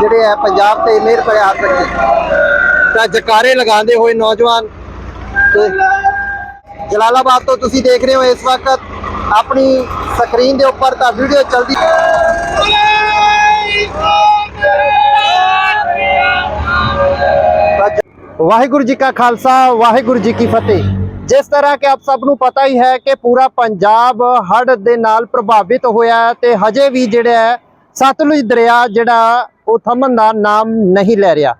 ਜਿਹੜੇ ਹੈ ਪੰਜਾਬ ਤੇ ਮਿਹਰ ਭਰੇ ਹੱਥ ਰੱਖੇ। ਤਾਂ ਜਕਾਰੇ ਲਗਾਉਂਦੇ ਹੋਏ ਨੌਜਵਾਨ ਤੇ ਜਲਾਲਾਬਾਦ ਤੋਂ ਤੁਸੀਂ ਦੇਖ ਰਹੇ ਹੋ ਇਸ ਵਕਤ ਆਪਣੀ ਸਕਰੀਨ ਦੇ ਉੱਪਰ ਤਾਂ ਵੀਡੀਓ ਚੱਲਦੀ ਵਾਹਿਗੁਰੂ ਜੀ ਕਾ ਖਾਲਸਾ, ਵਾਹਿਗੁਰੂ ਜੀ ਕੀ ਫਤਿਹ। ਜਿਸ ਤਰ੍ਹਾਂ ਕਿ ਆਪ ਸਭ ਨੂੰ ਪਤਾ ਹੀ ਹੈ ਕਿ ਪੂਰਾ ਪੰਜਾਬ ਹੜ੍ਹ ਦੇ ਨਾਲ ਪ੍ਰਭਾਵਿਤ ਹੋਇਆ ਤੇ ਹਜੇ ਵੀ ਜਿਹੜਾ ਹੈ ਸਤਲੁਜ ਦਰਿਆ ਜਿਹੜਾ ਉਹ ਥੰਮਣ ਦਾ ਨਾਮ ਨਹੀਂ ਲੈ ਰਿਹਾ।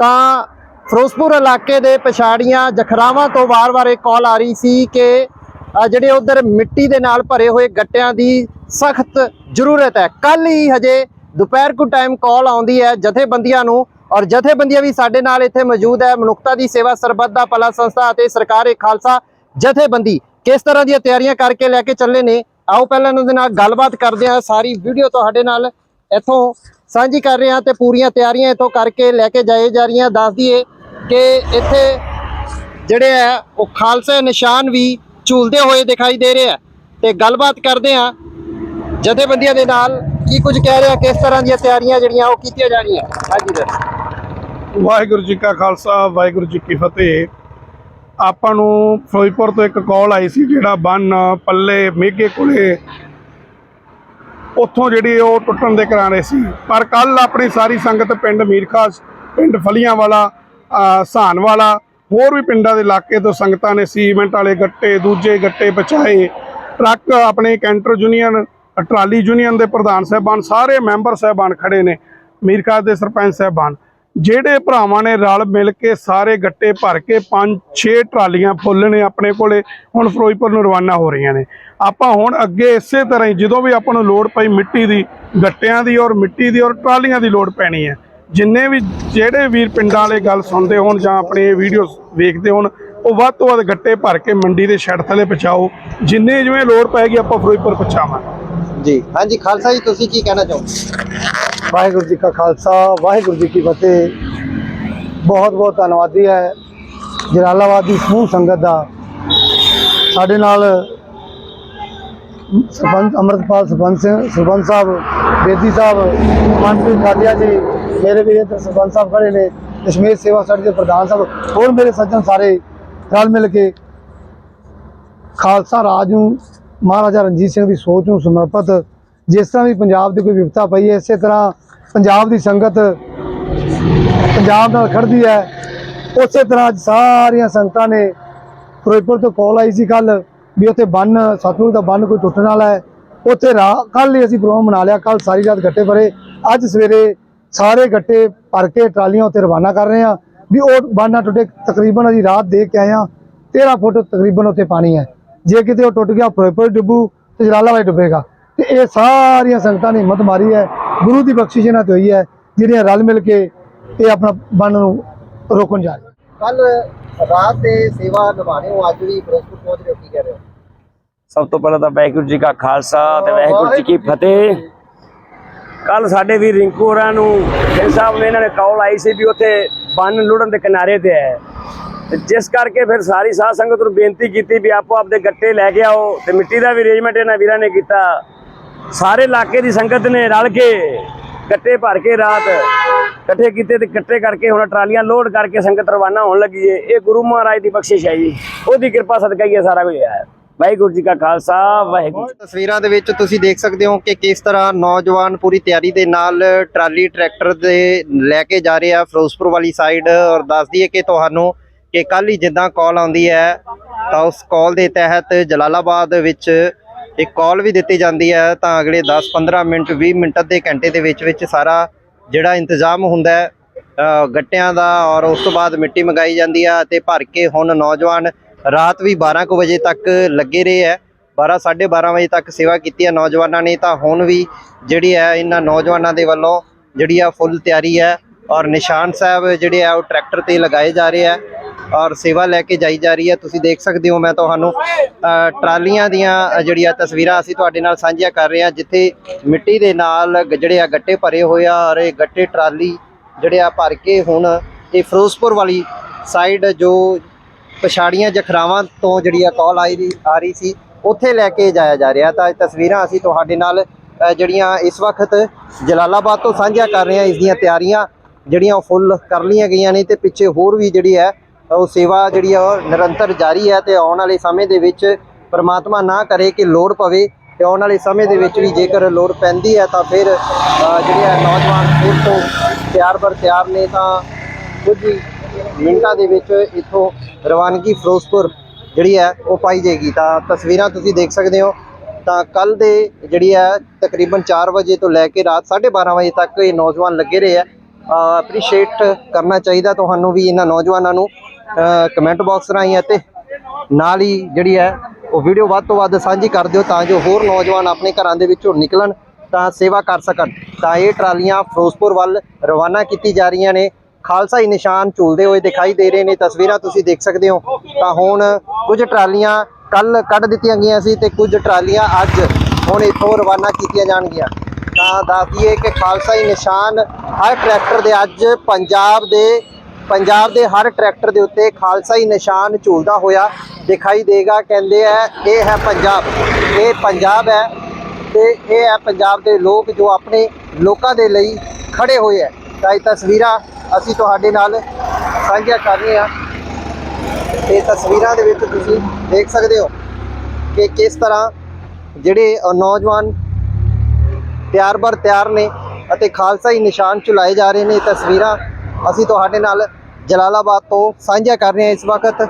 ਤਾਂ ਫਿਰੋਜ਼ਪੁਰ ਇਲਾਕੇ ਦੇ ਪਛਾੜੀਆਂ ਜਖਰਾਵਾਂ ਤੋਂ ਵਾਰ-ਵਾਰ ਇਹ ਕਾਲ ਆ ਰਹੀ ਸੀ ਕਿ ਜਿਹੜੇ ਉਧਰ ਮਿੱਟੀ ਦੇ ਨਾਲ ਭਰੇ ਹੋਏ ਗੱਟਿਆਂ ਦੀ ਸਖਤ ਜ਼ਰੂਰਤ ਹੈ। ਕੱਲ ਹੀ ਹਜੇ ਦੁਪਹਿਰ ਕੁ ਟਾਈਮ ਕਾਲ ਆਉਂਦੀ ਹੈ ਜਥੇਬੰਦੀਆਂ ਨੂੰ ਔਰ ਜਥੇਬੰਦੀਆਂ ਵੀ ਸਾਡੇ ਨਾਲ ਇੱਥੇ ਮੌਜੂਦ ਹੈ। ਮਨੁੱਖਤਾ ਦੀ ਸੇਵਾ ਸਰਬੱਤ ਦਾ ਭਲਾ ਸੰਸਥਾ ਅਤੇ ਸਰਕਾਰ ਏ ਖਾਲਸਾ ਜਥੇਬੰਦੀ ਕਿਸ ਤਰ੍ਹਾਂ ਦੀਆਂ ਤਿਆਰੀਆਂ ਕਰਕੇ ਲੈ ਕੇ ਚੱਲੇ ਨੇ? ਆਓ ਪਹਿਲਾਂ ਉਹਨਾਂ ਦੇ ਨਾਲ ਗੱਲਬਾਤ ਕਰਦੇ ਹਾਂ। ਸਾਰੀ ਵੀਡੀਓ ਤੁਹਾਡੇ ਨਾਲ ਇੱਥੋਂ ਸਾਂਝੀ ਕਰ ਰਹੇ ਹਾਂ ਤੇ ਪੂਰੀਆਂ ਤਿਆਰੀਆਂ ਇੱਥੋਂ ਕਰਕੇ ਲੈ ਕੇ ਜਾਏ ਜਾ ਰਹੀਆਂ। ਦੱਸ ਦਈਏ ਕਿ ਇੱਥੇ ਜਿਹੜੇ ਆ, ਉਹ ਖਾਲਸਾ ਨਿਸ਼ਾਨ ਵੀ ਝੂਲਦੇ ਹੋਏ ਦਿਖਾਈ ਦੇ ਰਹੇ ਆ। ਤੇ ਗੱਲਬਾਤ ਕਰਦੇ ਆ ਜਥੇਬੰਦੀਆਂ ਦੇ ਨਾਲ ਕੀ ਕੁਝ ਕਹਿ ਰਿਹਾ ਕਿਸ ਤਰ੍ਹਾਂ ਦੀਆਂ ਤਿਆਰੀਆਂ ਜਿਹੜੀਆਂ ਉਹ ਕੀਤੀਆਂ ਜਾ ਰਹੀਆਂ। ਹਾਂਜੀ ਸਰ ਵਾਹਿਗੁਰੂ ਜੀ ਕਾ ਖਾਲਸਾ, ਵਾਹਿਗੁਰੂ ਜੀ ਕੀ ਫਤਿਹ। ਆਪਾਂ ਨੂੰ ਫਿਰੋਜ਼ਪੁਰ ਤੋਂ ਇੱਕ ਕਾਲ ਆਈ ਸੀ ਜਿਹੜਾ ਬੰਨ ਪੱਲੇ ਮੇਘੇ ਕੋਲੇ ਉੱਥੋਂ ਜਿਹੜੀ ਉਹ ਟੁੱਟਣ ਦੇ ਕਿਨਾਰੇ ਸੀ। ਪਰ ਕੱਲ ਆਪਣੀ ਸਾਰੀ ਸੰਗਤ ਪਿੰਡ ਮੀਰਖਾਸ, ਪਿੰਡ ਫਲੀਆਂ ਵਾਲਾ ਅਹ ਸਹਾਨ ਵਾਲਾ ਹੋਰ ਵੀ ਪਿੰਡਾਂ ਦੇ ਇਲਾਕੇ ਤੋਂ ਸੰਗਤਾਂ ਨੇ ਸੀਮੈਂਟ ਵਾਲੇ ਗੱਟੇ, ਦੂਜੇ ਗੱਟੇ ਬਚਾਏ ਟਰੱਕ ਆਪਣੇ ਕੈਂਟਰ ਯੂਨੀਅਨ, ਟਰਾਲੀ ਯੂਨੀਅਨ ਦੇ ਪ੍ਰਧਾਨ ਸਾਹਿਬਾਨ, ਸਾਰੇ ਮੈਂਬਰ ਸਾਹਿਬਾਨ ਖੜੇ ਨੇ। ਮੀਰਖਾਸ ਦੇ ਸਰਪੰਚ ਸਾਹਿਬਾਨ। ਜਿਹੜੇ ਭਰਾਵਾਂ ਨੇ ਰਲ ਮਿਲ ਕੇ ਸਾਰੇ ਗੱਟੇ ਭਰ ਕੇ 5-6 ਟਰਾਲੀਆਂ ਫੁੱਲ ਨੇ ਆਪਣੇ ਕੋਲੇ, ਹੁਣ ਫਿਰੋਜ਼ਪੁਰ ਨੂੰ ਰਵਾਨਾ ਹੋ ਰਹੀਆਂ ਨੇ। ਆਪਾਂ ਹੁਣ ਅੱਗੇ ਇਸੇ ਤਰ੍ਹਾਂ ਹੀ, ਜਦੋਂ ਵੀ ਆਪਾਂ ਨੂੰ ਲੋੜ ਪਈ ਮਿੱਟੀ ਦੀ, ਗੱਟਿਆਂ ਦੀ ਔਰ ਮਿੱਟੀ ਦੀ ਔਰ ਟਰਾਲੀਆਂ ਦੀ ਲੋੜ ਪੈਣੀ ਹੈ। ਜਿੰਨੇ ਵੀ, ਜਿਹੜੇ ਵੀਰ ਪਿੰਡਾਂ ਵਾਲੇ ਗੱਲ ਸੁਣਦੇ ਹੋਣ ਜਾਂ ਆਪਣੀ ਇਹ ਵੀਡੀਓ ਵੇਖਦੇ ਹੋਣ, ਉਹ ਵੱਧ ਤੋਂ ਵੱਧ ਗੱਟੇ ਭਰ ਕੇ ਮੰਡੀ ਦੇ ਛੱਡ ਥਲੇ ਪਹੁੰਚਾਓ। ਜਿੰਨੇ ਜਿਵੇਂ ਲੋੜ ਪੈਗੀ ਆਪਾਂ ਫਿਰੋਜ਼ਪੁਰ ਪਹੁੰਚਾਵਾਂਗੇ। ਜੀ, ਹਾਂਜੀ, ਖਾਲਸਾ ਜੀ, ਤੁਸੀਂ ਕੀ ਕਹਿਣਾ ਚਾਹੋ ਵਾਹਿਗੁਰੂ ਜੀ ਕਾ ਖਾਲਸਾ, ਵਾਹਿਗੁਰੂ ਜੀ ਕੀ ਫਤਿਹ। ਬਹੁਤ ਬਹੁਤ ਧੰਨਵਾਦੀ ਹੈ ਜਲਾਲਾਬਾਦ ਦੀ ਸਮੂਹ ਸੰਗਤ ਦਾ। ਸਾਡੇ ਨਾਲ ਸਰਪੰਚ ਅਮਰਤਪਾਲ ਸਰਪੰਚ ਸਿੰਘ- ਸਰਪੰਚ ਸਾਹਿਬ, ਬੇਦੀ ਸਾਹਿਬ ਮਨਪ੍ਰੀਤ ਕਾਦੀਆ ਜੀ, ਮੇਰੇ ਵੀ ਇੱਧਰ ਸਰਪੰਚ ਸਾਹਿਬ ਖੜੇ ਨੇ, ਕਸ਼ਮੀਰ ਸੇਵਾ ਸੜੀ ਦੇ ਪ੍ਰਧਾਨ ਸਾਹਿਬ, ਹੋਰ ਮੇਰੇ ਸੱਜਣ ਸਾਰੇ ਰਲ ਮਿਲ ਕੇ ਖਾਲਸਾ ਰਾਜ ਨੂੰ, ਮਹਾਰਾਜਾ ਰਣਜੀਤ ਸਿੰਘ ਦੀ ਸੋਚ ਨੂੰ ਸਮਰਪਿਤ ਜਿਸ ਤਰ੍ਹਾਂ ਵੀ ਪੰਜਾਬ ਦੀ ਕੋਈ ਵਿਪਤਾ ਪਈ ਹੈ, ਇਸੇ ਤਰ੍ਹਾਂ ਪੰਜਾਬ ਦੀ ਸੰਗਤ ਪੰਜਾਬ ਨਾਲ ਖੜਦੀ ਹੈ। ਉਸੇ ਤਰ੍ਹਾਂ ਅੱਜ ਸਾਰੀਆਂ ਸੰਗਤਾਂ ਨੇ ਫਿਰੋਜ਼ਪੁਰ ਤੋਂ ਕਾਲ ਆਈ ਸੀ ਕੱਲ ਵੀ ਉੱਥੇ ਬੰਨ, ਸਤਲੁਜ ਦਾ ਬੰਨ ਕੋਈ ਟੁੱਟਣ ਵਾਲਾ ਹੈ। ਉੱਥੇ ਰਾਤ ਕੱਲ ਹੀ ਅਸੀਂ ਪ੍ਰੋਗਰਾਮ ਬਣਾ ਲਿਆ ਕੱਲ ਸਾਰੀ ਰਾਤ ਗੱਟੇ ਭਰੇ। ਅੱਜ ਸਵੇਰੇ ਸਾਰੇ ਗੱਟੇ ਭਰ ਕੇ ਟਰਾਲੀਆਂ ਉੱਤੇ ਰਵਾਨਾ ਕਰ ਰਹੇ ਹਾਂ ਵੀ ਉਹ ਬੰਨ ਨਾ ਟੁੱਟੇ, ਤਕਰੀਬਨ ਅਸੀਂ ਰਾਤ ਦੇਖ ਕੇ ਆਏ ਹਾਂ 13 ਫੁੱਟ ਤਕਰੀਬਨ ਉੱਥੇ ਪਾਣੀ ਹੈ। ਜੇ ਕਿਤੇ ਉਹ ਟੁੱਟ ਗਿਆ ਫਿਰੋਜ਼ਪੁਰ ਡੁੱਬੂ ਤੇ ਜਲਾਲਾਬਾਦ ਡੁੱਬੇਗਾ। ਤੇ ਇਹ ਸਾਰੀਆਂ ਸੰਗਤਾਂ ਨੇ ਹਿੰਮਤ ਮਾਰੀ ਹੈ। ਗੁਰੂ ਦੀ ਬਖਸ਼ਿਸ਼ ਇਹਨਾਂ ਤੇ ਹੋਈ ਹੈ। ਜਿਹੜੀਆਂ ਰਲ ਮਿਲ ਕੇ ਇਹ ਆਪਣਾ ਬੰਨ ਨੂੰ ਰੋਕਣ ਜਾ ਰਹੀਆਂ। ਕੱਲ ਰਾਤ ਦੇ ਸੇਵਾ ਨਿਭਾਣੇ ਹੋ ਅੱਜ ਵੀ ਫਿਰੋਜ਼ਪੁਰ ਪਹੁੰਚ ਰਹੇ ਕੀ ਕਹਿ ਰਹੇ ਹੋ? ਸਭ ਤੋਂ ਪਹਿਲਾਂ ਤਾਂ ਵਾਹਿਗੁਰੂ ਜੀ ਕਾ ਖਾਲਸਾ ਤੇ ਵਾਹਿਗੁਰੂ ਜੀ ਕੀ ਫਤਿਹ। ਕੱਲ ਸਾਡੇ ਵੀ ਰਿੰਕੂ ਹੋਰਾਂ ਨੂੰ ਸਿੰਘ ਸਾਹਿਬ ਨੇ ਇਹਨਾਂ ਨੇ ਕਾਲ ਆਈ ਸੀ ਵੀ ਉੱਥੇ ਬੰਨ ਲੁੜਨ ਦੇ ਕਿਨਾਰੇ ਤੇ ਹੈ। ਤੇ ਜਿਸ ਕਰਕੇ ਫਿਰ ਸਾਰੀ ਸਾਧ ਸੰਗਤ ਨੂੰ ਬੇਨਤੀ ਕੀਤੀ ਵੀ ਆਪੋ ਆਪਦੇ ਗੱਟੇ ਲੈ ਕੇ ਆਓ ਤੇ ਮਿੱਟੀ ਦਾ ਵੀ ਅਰੇਂਜਮੈਂਟ ਇਹਨਾਂ ਵੀਰਾਂ ਨੇ ਕੀਤਾ। ਸਾਰੇ ਇਲਾਕੇ ਦੀ ਸੰਗਤ ਨੇ ਰਲ ਕੇ ਕੱਟੇ ਭਰ ਕੇ ਰਾਤ ਇਕੱਠੇ ਕੀਤੇ ਤੇ ਇਕੱਠੇ ਕਰਕੇ ਹੁਣ ਟਰਾਲੀਆਂ ਲੋਡ ਕਰਕੇ ਸੰਗਤ ਰਵਾਨਾ ਹੋਣ ਲੱਗੀ ਏ। ਇਹ ਗੁਰੂ ਮਹਾਰਾਜ ਦੀ ਬਖਸ਼ਿਸ਼ ਹੈ ਜੀ। ਉਹਦੀ ਕਿਰਪਾ ਸਦਕਾ ਹੀ ਇਹ ਸਾਰਾ ਕੁਝ ਹੋਇਆ ਵਾਹਿਗੁਰੂ ਜੀ ਕਾ ਖਾਲਸਾ, ਵਾਹਿਗੁਰੂ ਤਸਵੀਰਾਂ ਦੇ ਵਿੱਚ ਤੁਸੀਂ ਦੇਖ ਸਕਦੇ ਹੋ ਕਿ ਕਿਸ ਤਰ੍ਹਾਂ ਨੌਜਵਾਨ ਪੂਰੀ ਤਿਆਰੀ ਦੇ ਨਾਲ ਟਰਾਲੀ ਟਰੈਕਟਰ ਦੇ ਲੈ ਕੇ ਜਾ ਰਹੇ ਆ। ਫਿਰੋਜ਼ਪੁਰ ਵਾਲੀ ਸਾਈਡ ਔਰ ਦੱਸ ਦਈਏ ਕਿ ਤੁਹਾਨੂੰ ਕਿ ਕੱਲ ਹੀ ਜਿੱਦਾਂ ਕਾਲ ਆਉਂਦੀ ਹੈ ਤਾਂ ਉਸ ਕਾਲ ਦੇ ਤਹਿਤ ਜਲਾਲਾਬਾਦ ਵਿੱਚ ਇੱਕ ਕਾਲ ਵੀ ਦਿੱਤੀ ਜਾਂਦੀ ਹੈ, ਤਾਂ ਅਗਲੇ 10-15 ਮਿੰਟ 20 ਮਿੰਟ, ਅੱਧੇ ਘੰਟੇ ਦੇ ਵਿੱਚ ਵਿੱਚ ਸਾਰਾ ਜਿਹੜਾ ਇੰਤਜ਼ਾਮ ਹੁੰਦਾ ਹੈ ਗੱਟਿਆਂ ਦਾ ਔਰ ਉਸ ਤੋਂ ਬਾਅਦ ਮਿੱਟੀ ਮੰਗਾਈ ਜਾਂਦੀ ਆ ਤੇ ਭਰ ਕੇ ਹੁਣ ਨੌਜਵਾਨ ਰਾਤ ਵੀ 12 ਕੁ ਵਜੇ ਤੱਕ ਲੱਗੇ ਰਹੇ ਹੈ। 12 12:30 ਵਜੇ ਤੱਕ ਸੇਵਾ ਕੀਤੀ ਹੈ ਨੌਜਵਾਨਾਂ ਨੇ, ਤਾਂ ਹੁਣ ਵੀ ਜਿਹੜੀ ਹੈ ਇਹਨਾਂ ਨੌਜਵਾਨਾਂ ਦੇ ਵੱਲੋਂ ਜਿਹੜੀ ਆ ਫੁੱਲ ਤਿਆਰੀ ਹੈ ਔਰ ਨਿਸ਼ਾਨ ਸਾਹਿਬ ਜਿਹੜੇ ਆ ਉਹ ਟਰੈਕਟਰ ਤੇ ਲਗਾਏ ਜਾ ਰਹੇ ਆ ਔਰ ਸੇਵਾ ਲੈ ਕੇ ਜਾਈ ਜਾ ਰਹੀ ਹੈ। ਤੁਸੀਂ ਦੇਖ ਸਕਦੇ ਹੋ, ਮੈਂ ਤੁਹਾਨੂੰ ਟਰਾਲੀਆਂ ਦੀਆਂ ਜਿਹੜੀਆਂ ਤਸਵੀਰਾਂ ਅਸੀਂ ਤੁਹਾਡੇ ਨਾਲ ਸਾਂਝੀਆਂ ਕਰ ਰਹੇ ਹਾਂ, ਜਿੱਥੇ ਮਿੱਟੀ ਦੇ ਨਾਲ ਗ- ਜਿਹੜੇ ਆ ਗੱਟੇ ਭਰੇ ਹੋਏ ਆ ਔਰ ਇਹ ਗੱਟੇ ਟਰਾਲੀ ਜਿਹੜੇ ਆ ਭਰ ਕੇ ਹੁਣ ਇਹ ਫਿਰੋਜ਼ਪੁਰ ਵਾਲੀ ਸਾਈਡ ਜੋ ਪਛਾੜੀਆਂ ਜਖਰਾਵਾਂ ਤੋਂ ਜਿਹੜੀ ਆ ਕਾਲ ਆਈ ਰਹੀ ਆ ਰਹੀ ਸੀ, ਉੱਥੇ ਲੈ ਕੇ ਜਾਇਆ ਜਾ ਰਿਹਾ। ਤਾਂ ਇਹ ਤਸਵੀਰਾਂ ਅਸੀਂ ਤੁਹਾਡੇ ਨਾਲ ਜਿਹੜੀਆਂ ਇਸ ਵਕਤ ਜਲਾਲਾਬਾਦ ਤੋਂ ਸਾਂਝਾ ਕਰ ਰਹੇ ਹਾਂ, ਇਸ ਦੀਆਂ ਤਿਆਰੀਆਂ ਜਿਹੜੀਆਂ ਉਹ ਫੁੱਲ ਕਰ ਲਈਆਂ ਗਈਆਂ ਨੇ ਤੇ ਪਿੱਛੇ ਹੋਰ ਵੀ ਜਿਹੜੀ ਹੈ ਉਹ ਸੇਵਾ ਜਿਹੜੀ ਆ ਉਹ ਨਿਰੰਤਰ ਜਾਰੀ ਹੈ ਤੇ ਆਉਣ ਵਾਲੇ ਸਮੇਂ ਦੇ ਵਿੱਚ ਪਰਮਾਤਮਾ ਨਾ ਕਰੇ ਕਿ ਲੋੜ ਪਵੇ ਤੇ ਆਉਣ ਵਾਲੇ ਸਮੇਂ ਦੇ ਵਿੱਚ ਵੀ ਜੇਕਰ ਲੋੜ ਪੈਂਦੀ ਹੈ ਤਾਂ ਫਿਰ ਅ, ਜਿਹੜੇ ਆ ਨੌਜਵਾਨ ਫਿਰ ਤੋਂ ਤਿਆਰ ਬਰ ਤਿਆਰ ਨੇ ਤਾਂ ਕੁਝ ਹੀ ਮਿੰਟਾਂ ਦੇ ਵਿੱਚ ਇੱਥੋਂ ਰਵਾਨਗੀ ਫਿਰੋਜ਼ਪੁਰ ਜਿਹੜੀ ਹੈ ਉਹ ਪਾਈ ਜਾਏਗੀ। ਤਾਂ ਤਸਵੀਰਾਂ ਤੁਸੀਂ ਦੇਖ ਸਕਦੇ ਹੋ। ਤਾਂ ਕੱਲ ਦੇ ਜਿਹੜੀ ਹੈ ਤਕਰੀਬਨ 4 ਵਜੇ ਤੋਂ ਲੈ ਕੇ ਰਾਤ 12:30 ਵਜੇ ਤੱਕ ਇਹ ਨੌਜਵਾਨ ਲੱਗੇ ਰਹੇ ਆ। ਅਪਰੀਸ਼ੀਏਟ ਕਰਨਾ ਚਾਹੀਦਾ ਤੁਹਾਨੂੰ ਵੀ ਇਹਨਾਂ ਨੌਜਵਾਨਾਂ ਨੂੰ। ਕਮੈਂਟ ਬਾਕਸ ਰਾਹੀਂ ਅਤੇ ਨਾਲ ਹੀ ਜਿਹੜੀ ਹੈ, ਉਹ ਵੀਡੀਓ ਵੱਧ ਤੋਂ ਵੱਧ ਸਾਂਝੀ ਕਰ ਦਿਓ ਤਾਂ ਜੋ ਹੋਰ ਨੌਜਵਾਨ ਆਪਣੇ ਘਰਾਂ ਦੇ ਵਿੱਚੋਂ ਨਿਕਲਣ, ਤਾਂ ਸੇਵਾ ਕਰ ਸਕਣ। ਤਾਂ ਇਹ ਟਰਾਲੀਆਂ ਫਿਰੋਜ਼ਪੁਰ ਵੱਲ ਰਵਾਨਾ ਕੀਤੀ ਜਾ ਰਹੀਆਂ ਨੇ। ਖਾਲਸਾ ਹੀ ਨਿਸ਼ਾਨ ਝੂਲਦੇ ਹੋਏ ਦਿਖਾਈ ਦੇ ਰਹੇ ਨੇ। ਤਸਵੀਰਾਂ ਤੁਸੀਂ ਦੇਖ ਸਕਦੇ ਹੋ। ਤਾਂ ਹੁਣ ਕੁਝ ਟਰਾਲੀਆਂ ਕੱਲ ਕੱਢ ਦਿੱਤੀਆਂ ਗਈਆਂ ਸੀ ਤੇ ਕੁਝ ਟਰਾਲੀਆਂ ਅੱਜ ਹੁਣ ਇੱਥੋਂ ਰਵਾਨਾ ਕੀਤੀਆਂ ਜਾਣਗੀਆਂ। ਤਾਂ ਦੱਸਦੀਏ ਕਿ ਖਾਲਸਾ ਹੀ ਨਿਸ਼ਾਨ ਹਰ ਟਰੈਕਟਰ ਦੇ ਅੱਜ ਪੰਜਾਬ ਦੇ ਪੰਜਾਬ ਦੇ ਹਰ ਟਰੈਕਟਰ ਦੇ ਉੱਤੇ ਖਾਲਸਾ ਹੀ ਨਿਸ਼ਾਨ ਝੂਲਦਾ ਹੋਇਆ ਦਿਖਾਈ ਦੇਗਾ। ਕਹਿੰਦੇ ਆ, ਇਹ ਹੈ ਪੰਜਾਬ। ਇਹ ਪੰਜਾਬ ਹੈ ਤੇ ਇਹ ਹੈ ਪੰਜਾਬ ਦੇ ਲੋਕ ਜੋ ਆਪਣੇ ਲੋਕਾਂ ਦੇ ਲਈ ਖੜੇ ਹੋਏ ਹੈ। ਤਾਂ ਇਹ ਤਸਵੀਰਾਂ ਅਸੀਂ ਤੁਹਾਡੇ ਨਾਲ ਸਾਂਝੀਆਂ ਕਰ ਰਹੇ ਹਾਂ। ਇਹ ਤਸਵੀਰਾਂ ਦੇ ਵਿੱਚ ਤੁਸੀਂ ਦੇਖ ਸਕਦੇ ਹੋ ਕਿ ਕਿਸ ਤਰ੍ਹਾਂ ਜਿਹੜੇ ਨੌਜਵਾਨ ਤਿਆਰ ਬਰ ਤਿਆਰ ਨੇ ਅਤੇ ਖਾਲਸਾ ਹੀ ਨਿਸ਼ਾਨ ਚੁਲਾਏ ਜਾ ਰਹੇ ਨੇ। ਇਹ ਤਸਵੀਰਾਂ ਅਸੀਂ ਤੁਹਾਡੇ ਨਾਲ ਜਲਾਲਾਬਾਦ ਤੋਂ ਸਾਂਝਾ ਕਰ ਰਹੇ ਹਾਂ ਇਸ ਵਕਤ।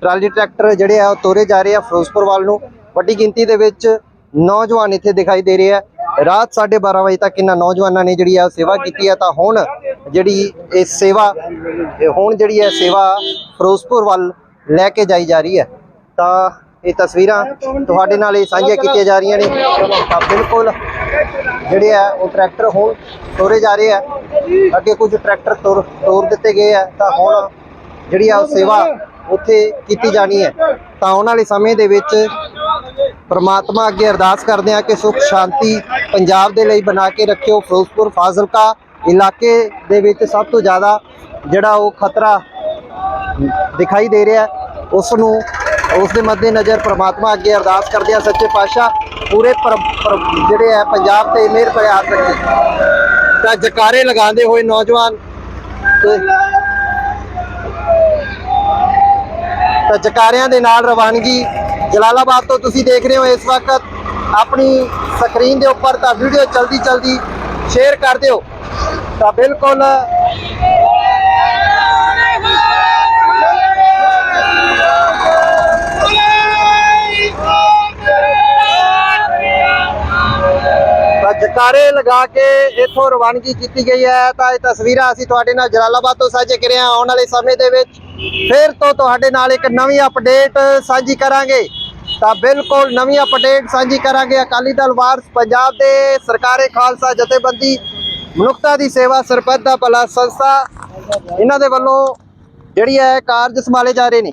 ਟਰਾਲੀ ਟਰੈਕਟਰ ਜਿਹੜੇ ਆ ਉਹ ਤੋਰੇ ਜਾ ਰਹੇ ਆ ਫਿਰੋਜ਼ਪੁਰ ਵੱਲ ਨੂੰ। ਵੱਡੀ ਗਿਣਤੀ ਦੇ ਵਿੱਚ ਨੌਜਵਾਨ ਇੱਥੇ ਦਿਖਾਈ ਦੇ ਰਹੇ ਆ। ਰਾਤ 12:30 ਵਜੇ ਤੱਕ ਇਹਨਾਂ ਨੌਜਵਾਨਾਂ ਨੇ ਜਿਹੜੀ ਆ ਸੇਵਾ ਕੀਤੀ ਆ ਤਾਂ ਹੁਣ ਜਿਹੜੀ ਇਹ ਸੇਵਾ ਹੁਣ ਜਿਹੜੀ ਹੈ ਸੇਵਾ ਫਿਰੋਜ਼ਪੁਰ ਵੱਲ ਲੈ ਕੇ ਜਾਈ ਜਾ ਰਹੀ ਹੈ। ਤਾਂ ਇਹ ਤਸਵੀਰਾਂ ਤੁਹਾਡੇ ਨਾਲ ਇਹ ਸਾਂਝੀਆਂ ਕੀਤੀਆਂ ਜਾ ਰਹੀਆਂ ਨੇ। ਤਾਂ ਬਿਲਕੁਲ ਜਿਹੜੇ ਆ, ਉਹ ਟਰੈਕਟਰ ਹੁਣ ਤੋਰੇ ਜਾ ਰਹੇ ਆ। ਅੱਗੇ ਕੁਝ ਟਰੈਕਟਰ ਤੋਰ ਤੋਰ ਦਿੱਤੇ ਗਏ ਆ। ਤਾਂ ਹੁਣ ਜਿਹੜੀ ਆ ਉਹ ਸੇਵਾ ਉੱਥੇ ਕੀਤੀ ਜਾਣੀ ਹੈ। ਤਾਂ ਆਉਣ ਵਾਲੇ ਸਮੇਂ ਦੇ ਵਿੱਚ ਪਰਮਾਤਮਾ ਅੱਗੇ ਅਰਦਾਸ ਕਰਦੇ ਆ ਕਿ ਸੁਖ, ਸ਼ਾਂਤੀ ਪੰਜਾਬ ਦੇ ਲਈ ਬਣਾ ਕੇ ਰੱਖਿਓ। ਫਿਰੋਜ਼ਪੁਰ, ਫਾਜ਼ਿਲਕਾ ਇਲਾਕੇ ਦੇ ਵਿੱਚ ਸਭ ਤੋਂ ਜ਼ਿਆਦਾ ਜਿਹੜਾ ਉਹ ਖਤਰਾ ਦਿਖਾਈ ਦੇ ਰਿਹਾ, ਉਸ ਨੂੰ ਉਸ ਦੇ ਮੱਦੇ ਨਜ਼ਰ ਪ੍ਰਮਾਤਮਾ ਅੱਗੇ ਅਰਦਾਸ ਕਰਦੇ ਆ ਸੱਚੇ ਪਾਤਸ਼ਾਹ, ਪੂਰੇ ਪਰ- ਪਰ- ਜਿਹੜੇ ਹੈ ਪੰਜਾਬ ਤੇ ਮਿਹਰ ਭਰਿਆ ਹੱਥ ਰੱਖੇ। ਤਾਂ ਜਕਾਰੇ ਲਗਾਉਂਦੇ ਹੋਏ ਨੌਜਵਾਨ ਤੇ ਤਾਂ ਜਕਾਰਿਆਂ ਦੇ ਨਾਲ ਰਵਾਨਗੀ ਜਲਾਲਾਬਾਦ ਤੋਂ ਤੁਸੀਂ ਦੇਖ ਰਹੇ ਹੋ ਇਸ ਵਕਤ ਆਪਣੀ ਸਕਰੀਨ ਦੇ ਉੱਪਰ ਤਾਂ ਵੀਡੀਓ ਚਲਦੀ ਚਲਦੀ ਸ਼ੇਅਰ ਕਰ ਦਿਓ। ਤਾਂ ਬਿਲਕੁਲ ਜਕਾਰੇ ਲਗਾ ਕੇ ਇੱਥੋਂ ਰਵਾਨਗੀ ਕੀਤੀ ਗਈ ਹੈ। ਤਾਂ ਇਹ ਤਸਵੀਰਾਂ ਅਸੀਂ ਤੁਹਾਡੇ ਨਾਲ ਜਲਾਲਾਬਾਦ ਤੋਂ ਸਾਂਝੇ ਕਰ ਆਉਣ ਵਾਲੇ ਸਮੇਂ ਦੇ ਵਿੱਚ ਫਿਰ ਤੋਂ ਤੁਹਾਡੇ ਨਾਲ ਇੱਕ ਨਵੀਂ ਅਪਡੇਟ ਸਾਂਝੀ ਕਰਾਂਗੇ। ਤਾਂ ਬਿਲਕੁਲ ਨਵੀਂ ਅਪਡੇਟ ਸਾਂਝੀ ਕਰਾਂਗੇ। ਅਕਾਲੀ ਦਲ ਵਾਰਸ ਪੰਜਾਬ ਦੇ ਸਰਕਾਰੇ ਖਾਲਸਾ ਜਥੇਬੰਦੀ, ਮਨੁੱਖਤਾ ਦੀ ਸੇਵਾ ਸਰਪੰਚ ਦਾ ਭਲਾ ਸੰਸਥਾ, ਇਹਨਾਂ ਦੇ ਵੱਲੋਂ ਜਿਹੜੀ ਹੈ ਕਾਰਜ ਸੰਭਾਲੇ ਜਾ ਰਹੇ ਨੇ।